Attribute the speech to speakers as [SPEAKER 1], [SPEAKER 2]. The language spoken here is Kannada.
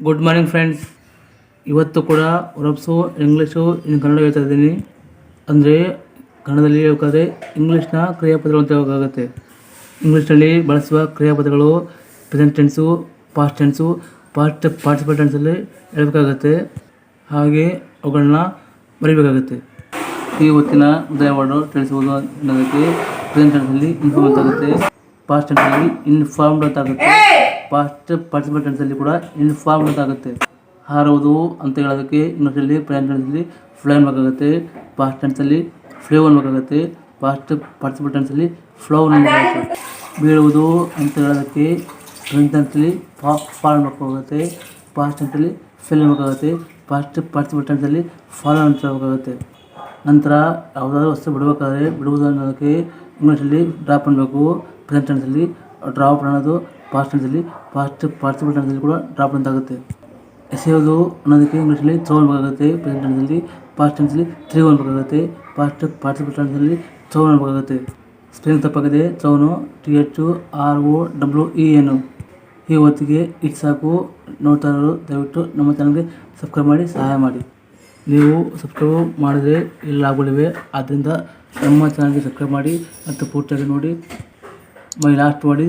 [SPEAKER 1] ಗುಡ್ ಮಾರ್ನಿಂಗ್ ಫ್ರೆಂಡ್ಸ್ ಇವತ್ತು ಕೂಡ ರಬ್ಸು ಇಂಗ್ಲೀಷು ಇನ್ನು ಕನ್ನಡ ಹೇಳ್ತಾ ಇದ್ದೀನಿ. ಅಂದರೆ ಕನ್ನಡದಲ್ಲಿ ಹೇಳ್ಬೇಕಾದ್ರೆ ಇಂಗ್ಲೀಷ್ನ ಕ್ರಿಯಾಪದಗಳು ಅಂತ ಹೇಳೋಕ್ಕಾಗುತ್ತೆ ಇಂಗ್ಲೀಷ್ನಲ್ಲಿ ಬಳಸುವ ಕ್ರಿಯಾಪದಗಳು present tense past tense past participle ಟೆನ್ಸಲ್ಲಿ ಹೇಳಬೇಕಾಗತ್ತೆ. ಹಾಗೆ ಅವುಗಳನ್ನ ಬರೀಬೇಕಾಗುತ್ತೆ. ಈ ಹೊತ್ತಿನ ಉದಯವನ್ನು ತಿಳಿಸುವುದು ಅನ್ನೋದಕ್ಕೆ ಪ್ರೆಸೆಂಟ್ ಟೆನ್ಸಲ್ಲಿ ಇನ್ಫಾರ್ಮ್ ಅಂತ ಆಗುತ್ತೆ. ಪಾಸ್ಟ್ ಟೆನ್ಸಲ್ಲಿ ಇನ್ಫಾರ್ಮ್ಡ್ ಅಂತ ಆಗುತ್ತೆ. ಪಾಸ್ಟ್ ಪಾರ್ಟಿಸಿಪಲ್ ಕೂಡ ಇನ್ಫಾರ್ಮ್ ಆಗುತ್ತೆ. ಹಾರುವುದು ಅಂತ ಹೇಳೋದಕ್ಕೆ ಇಂಗ್ಲೀಷಲ್ಲಿ ಟೆನ್ಸಲ್ಲಿ ಫ್ಲೈ ಅನ್ಬೇಕಾಗುತ್ತೆ ಪಾಸ್ಟ್ ಟೆನ್ಸಲ್ಲಿ ಫ್ಲೋ ಅನ್ಬೇಕಾಗುತ್ತೆ ಪಾಸ್ಟ್ ಪಾರ್ಟಿಸಿಪಲ್ ಫ್ಲೋ ಅನ್ಬೇಕಾಗುತ್ತೆ ಬೀಳುವುದು ಅಂತ ಹೇಳೋದಕ್ಕೆ ಪ್ರೆಸೆಂಟ್ ಟೆನ್ಸಲ್ಲಿ ಫಾ ಫಾಲ್ ಅನ್ಬೇಕಾಗುತ್ತೆ ಪಾಸ್ಟ್ ಟೆನ್ಸಲ್ಲಿ ಫಿಲ್ ಅನ್ಬೇಕಾಗುತ್ತೆ ಪಾಸ್ಟ್ ಪಾರ್ಟಿಸಿಪಲ್ ಫಾಲೋ ಅಂತ ಹೇಳ್ಬೇಕಾಗುತ್ತೆ ನಂತರ ಯಾವುದಾದ್ರೂ ವಸ್ತು ಬಿಡಬೇಕಾದ್ರೆ ಬಿಡುವುದು ಅನ್ನೋದಕ್ಕೆ ಇಂಗ್ಲೀಷಲ್ಲಿ ಡ್ರಾಪ್ ಅನ್ನಬೇಕು ಪ್ರೆಸೆಂಟ್ ಟೆನ್ಸಲ್ಲಿ ಡ್ರಾಪ್ ಅನ್ನೋದು ಪಾಸ್ಟ್ ಅಲ್ಲಿ ಪಾಸ್ಟ್ ಪಾರ್ಟಿಸಿಪಲ್ ಟೆನ್ಸಲ್ಲಿ ಕೂಡ ಡ್ರಾಪ್ ಅಂತ ಆಗುತ್ತೆ. ಎಸೆಯೋದು ಅನ್ನೋದಕ್ಕೆ ಇಂಗ್ಲೀಷಲ್ಲಿ ಥ್ರೋ ಅನ್ಬೇಕಾಗುತ್ತೆ ಪ್ರೆಸೆಂಟ್ ಪಾಸ್ಟ್ ಟೆನ್ಸಲ್ಲಿ ತ್ರೀ ಅನ್ಬೇಕಾಗುತ್ತೆ ಪಾಸ್ಟ್ ಪಾರ್ಟಿಸಿಪಲ್ ಟೆನ್ಸಲ್ಲಿ ಥ್ರೋ ಅನ್ಬೇಕಾಗುತ್ತೆ ಸ್ಪೆಲ್ಲಿಂಗ್ ತಪ್ಪಾಗಿದೆ. Thrown T H R O W E N ಈ ಹೊತ್ತಿಗೆ ಇಟ್ ಸಾಕು. ನೋಡ್ತಾ ದಯವಿಟ್ಟು ನಮ್ಮ ಚಾನಲ್ಗೆ ಸಬ್ಸ್ಕ್ರೈಬ್ ಮಾಡಿ, ಸಹಾಯ ಮಾಡಿ. ನೀವು ಸಬ್ಸ್ಕ್ರೈಬ್ ಮಾಡಿದರೆ ಇಲ್ಲಿ ಲಾಭಗಳಿವೆ. ಆದ್ದರಿಂದ ನಮ್ಮ ಚಾನಲ್ಗೆ ಸಬ್ಸ್ಕ್ರೈಬ್ ಮಾಡಿ ಮತ್ತು ಪೂರ್ತಿಯಾಗಿ ನೋಡಿ. ಮೈ ಲಾಸ್ಟ್ ಮಾಡಿ